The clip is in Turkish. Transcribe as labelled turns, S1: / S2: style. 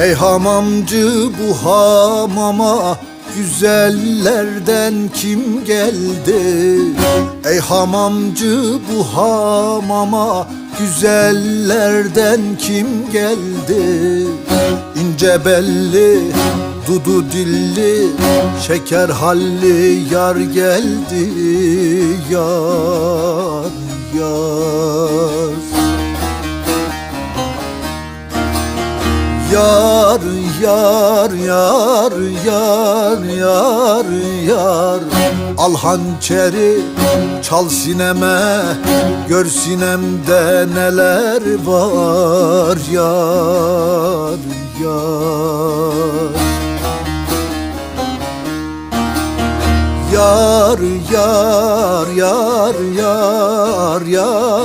S1: Ey hamamcı bu hamama güzellerden kim geldi? Ey hamamcı bu hamama güzellerden kim geldi? İnce belli, dudu dilli, şeker halli yar geldi yar yar. Yar yar yar yar yar yar. Al hançeri çal sineme Gör sinemde neler var. Yar yar. Yar yar yar yar yar